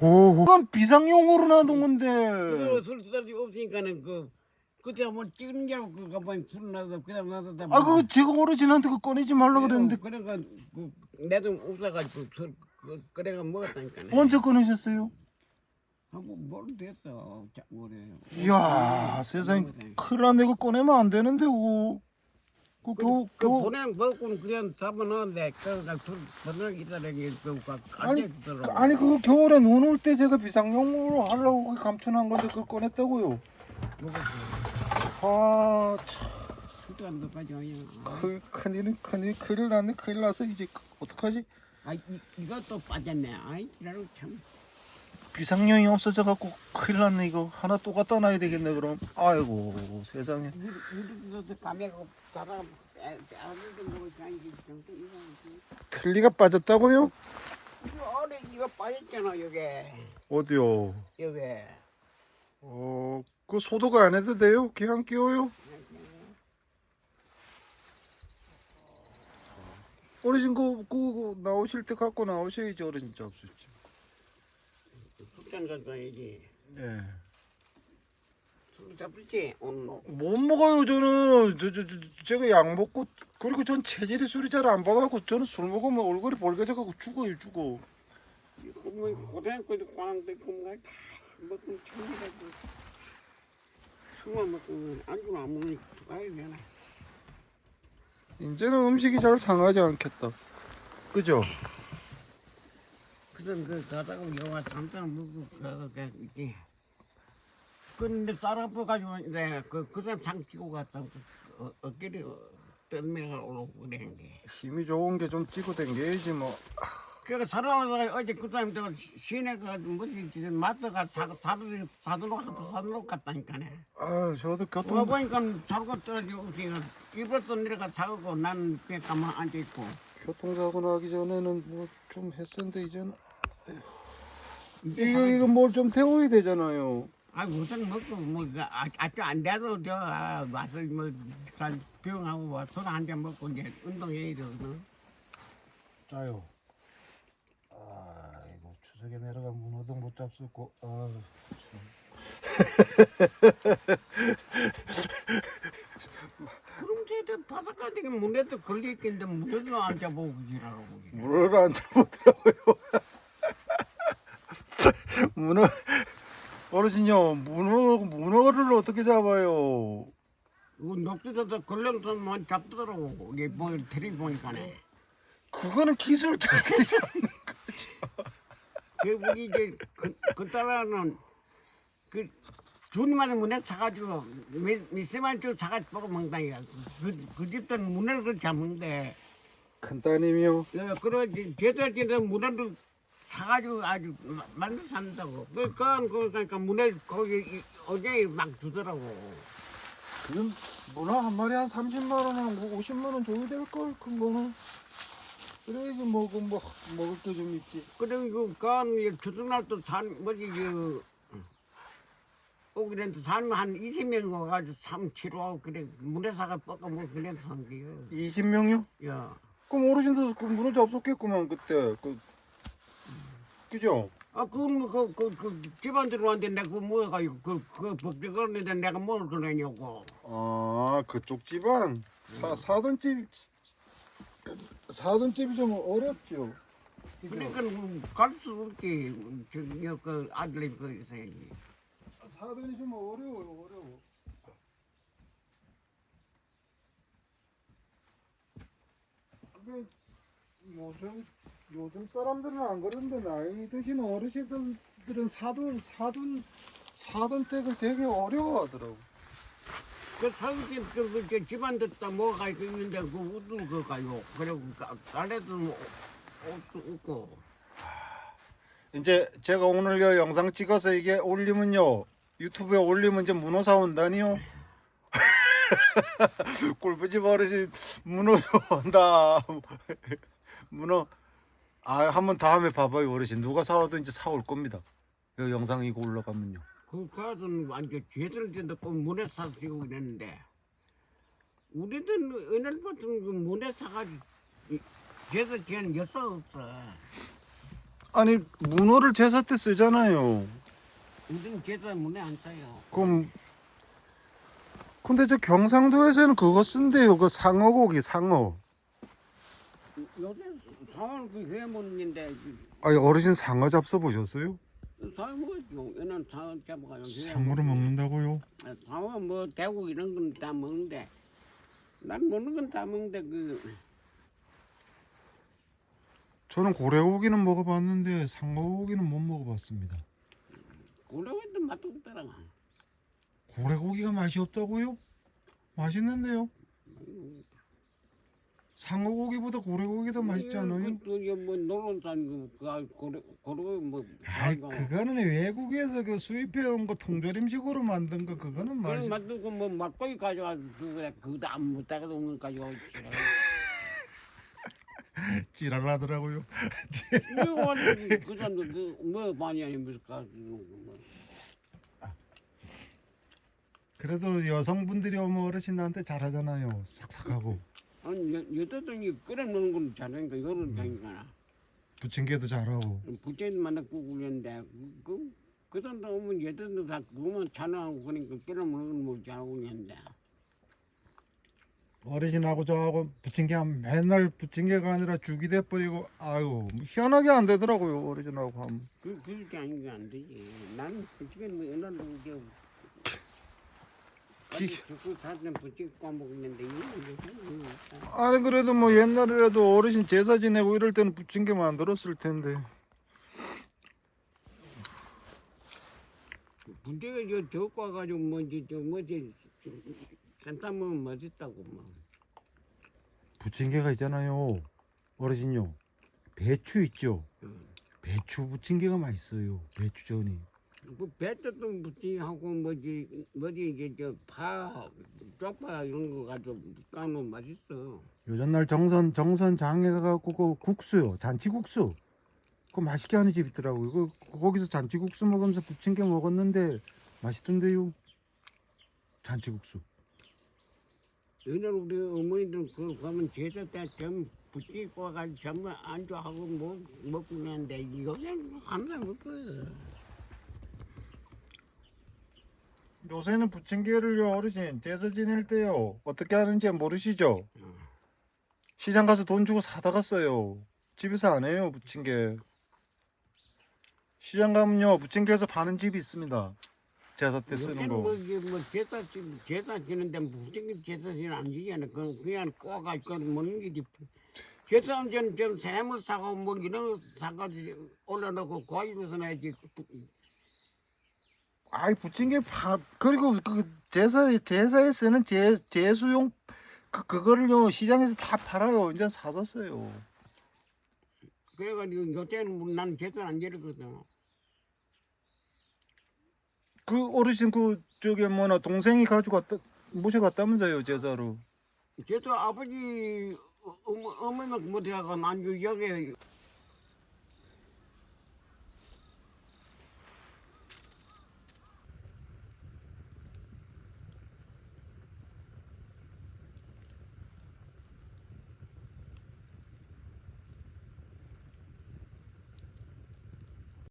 오, 그건 비상용으로 놔둔 그 건데. 술 떨어지 없으니까는 그 그때 한번 찍는 게그 가만히 술 놔둬 그냥 놔뒀다 아, 그거 제가 어르신한테 그거 꺼내지 말라 그랬는데 그래가 그 내도 없어가지고 술 그, 그래가 먹었다니까네 언제 꺼내셨어요? 하고 뭘 됐어 자 뭐래 이야, 세상에 큰일 났네. 이거 꺼내면 안 되는데, 그거. 그그 겨우. 보낸 먹고 그냥 잡아놓는데 그가 술 버는 기다리기 그안 아니, 되더라고 그- 아니 그거 겨울에 눈 올 때 제가 비상용으로 하려고 감춘한 건데 그걸 꺼냈다고요. 아, 참, 술도 안 넣어가지고 그냥 큰, 큰일은 큰일, 큰일 났네. 큰일 났어. 이제 어떡하지? 아 이, 이것도 빠졌네 아이 지랄로 참 비상용이 없어져 갖고 큰일 났네. 이거 하나 또 갖다 놔야 되겠네. 그럼. 아이고, 세상에. 틀니가 빠졌다고요? 어리 이거 빠졌잖아 여기 어디요? 여기 어, 그 소독 안 해도 돼요? 그냥 끼워요? 어르신 그, 그, 그 나오실 때 갖고 나오셔야지 어르신 잡수지. 숙전 잡숴야지 예. 술 잡수지 오늘 못 먹어요 저는 저, 저, 저, 제가 약 먹고 그리고 전 체질이 술이 잘안 봐갖고 저는 술 먹으면 얼굴이 벌개져갖고 죽어요 죽어. 뭐 고등학교 있고 뭔가 다 먹으면 챙겨가지고 술만 먹으면 안주는 안 먹으니까 가야 되나 이제는 음식이 잘 상하지 않겠다. 그죠? 그전 그 가다가 영화 삼촌 먹고 가가 있지 근데 쌀 아파 가지고 내가 그그 사람 상 치고 갔다 어, 어깨를 뜬매가 올라오고 그랬는 게 힘이 좋은 게좀 찌고 댕겨야지 뭐. 그러니까 사람가 어제 그 사람들 시내 가지고 뭐지 마트 가 사도 사도록 하고 사도록 갔다니까네. 아 저도 와 교통 보니까 자루가 떨어지고 없으니까 이불도 내려가 사고 난 그냥 가만 앉아 있고. 교통사고 나기 전에는 뭐 좀 했었는데 이제는 이거 이거 뭘 좀 태워야 되잖아요. 아 우선 먹고 뭐 아, 아주 안 돼도 저 아, 와서 뭐간 병하고 와 소주 한잔 먹고 이제 운동해야 되거든. 짜요. 아 이거 추석에 내려가 문어도 못 잡수고 아 그럼 쟤들 바닷가 되게 문에도 걸려 있겠는데 문에도 앉아보고 지라고. 문어를 안 잡으더라고요. 문어 어르신요 문어 문어를 어떻게 잡아요? 그 녹두에서 걸렁선만 잡더라고. 이게 뭐 테레비 보니까네. 그거는 기술 자기 잡는 거죠. 그 우리 이제 그, 그 따라는 그 주님한테 문에 사가지고 미세만 주 사가지고 먹어 먹다니까. 그, 그 집들은 문을 그렇게 잡는데. 큰 따님이요. 예, 그러지 제자들한테 문을 사가지고 아주 마- 만들어 산다고. 그, 그, 그, 그러니까 문에 거기 이- 어제 막 주더라고. 그럼 문어 한 마리 한 30만 원, 한 50만 원 줘야 될 걸, 큰 거는. 그래야지 뭐그 뭐 먹을 게 좀 있지. 그리고 그 주둔날 또 산, 뭐지, 그, 오기랜드 사람 한 20명 와가지고 삼 치료하고 그래 문에사가 뻗고 뭐 그래 산 게요. 20명요? 야, 그럼 어르신도 그 문어 잡섰겠구만 그때. 그 그죠? 아 그건 그, 그, 그 집안들 왔는데 내가 그 뭐가지고 그그 법대 걸었는데 내가 뭘 그러냐고. 아 그쪽 집안 사 사돈 집 사돈 집이 좀 어렵죠. 그죠? 그러니까 갈수 없지. 저기 그 아들이 그 있어야지. 사돈이 좀 어려워요, 어려워. 그게 요즘 요즘 사람들은 안 그러는데 나이 드신 어르신들은 사돈 사돈 사돈 댁을 되게 어려워하더라고. 그 사위집 그, 그, 그 집안들 다 뭐가 있는데 그 우들 그 가요. 그리고 딸애들 옷도 없고. 이제 제가 오늘 요 영상 찍어서 이게 올리면요 유튜브에 올리면 이제 문어 사온다니요. 꿀부집 어르신 문어 좋아한다. 문어 아 한번 다음에 봐봐요 어르신 누가 사와도 이제 사올 겁니다. 이 영상 이거 올라가면요. 그 가든 완전 죄를 진다 그 문에 사시고 그랬는데 우리는 은행 같은 그 문에 사가지고 죄서 걔는 여사 없어 아니 문어를 제사 때 쓰잖아요. 무슨 제사 문에 안 써요. 그럼 근데 저 경상도에서는 그거 쓴대요. 그 상어고기 상어. 요새 상을 그 해먹는데 아니 어르신 상어 잡숴 보셨어요? 먹었죠. 얘는 상을 잡아가지고 상어를 먹는다고요? 상어 뭐 대구 이런 건 다 먹는데 난 먹는 건 다 먹는데 그 저는 고래고기는 먹어봤는데 상어고기는 못 먹어봤습니다. 고래도 맛없더라. 고래고기가 맛이 없다고요? 맛있는데요. 상어고기보다 고래고기 더 맛있지 않아요? 그뭐 노론산 그 고래 고래 뭐 아이 그거 그거는 외국에서 그 수입해온 거 통조림식으로 만든 거 그거는 맛이 맛도 뭐 막고기 가져와서 그래 그도 안 못다가 오는 가지고 지랄하더라고요. 이거 그 사람도 그뭐 많이 아닙니까? 뭐. 그래도 여성분들이 오면 어르신한테 잘하잖아요. 싹싹하고 아니 여- 여자들이 끓여 먹는 건 잘하니까 이거는 다니까 부침개도 잘하고. 부채는 만나 구울렸는데 그, 그 사람도 오면 여자들 다 그거만 찬호하고 그러니까 끓여 먹는 건뭐 잘하고 있는데 어르신하고 저하고 부침개 하면 맨날 부침개가 아니라 죽이 돼버리고 아유 희한하게 안 되더라고요 어르신하고 하면. 그 그렇게 아닌 게안 되지 나는 부채 뭐 옛날로 이제 기- 죽고 사는 부채 까먹었는데 이거 이거 아니 그래도 뭐 옛날이라도 어르신 제사 지내고 이럴 때는 부침개 만들었을 텐데. 부채가 저 적고 와가지고 뭐지 저 뭐지 산타 먹으면 맛있다고 뭐. 부침개가 있잖아요. 어르신요. 배추 있죠? 응. 배추 부침개가 맛있어요. 배추전이 그 배트도 부치하고 뭐지 뭐지 이제 저파 쪽파 이런 거 가지고 까면 맛있어. 요전 날 정선 정선 장에 가갖고 그 국수요 잔치국수. 그거 맛있게 하는 집 있더라고요 그 거기서 잔치국수 먹으면서 부침개 먹었는데 맛있던데요. 잔치국수. 옛날 우리 어머니들 그 가면 제사 때점 부치고 와가지고 전부 안주하고 뭐 먹고 그랬는데 요새는 항상 없어 요. 요새는 부침개를요 어르신 제사 지낼 때요 어떻게 하는지 모르시죠? 시장 가서 돈 주고 사다가 써요 집에서 안 해요 부침개 시장 가면요 부침개에서 파는 집이 있습니다 제사 때 쓰는 거 뭐, 이게 뭐 제사 지- 제사 지는데 무슨 제사 지는 안 지잖아. 그 그냥 꼬아가지고 먹는 게지. 제사 전좀 샘을 사고 뭐 이런 거 사가지고 올려놓고 고기에서 놔야지. 아이 부침개 파 그리고 그 제사 제사에 쓰는 제 제수용 그 그거를요 시장에서 다 팔아요. 이제 사서 써요. 그래가지고 요새는 뭐 나는 제사 안 지르거든. 그 어르신 그 저기 뭐나 동생이 가지고 왔다 모셔갔다면서요 제사로? 제사 아버지 어- 어머 어머니가 못해가고 난 여기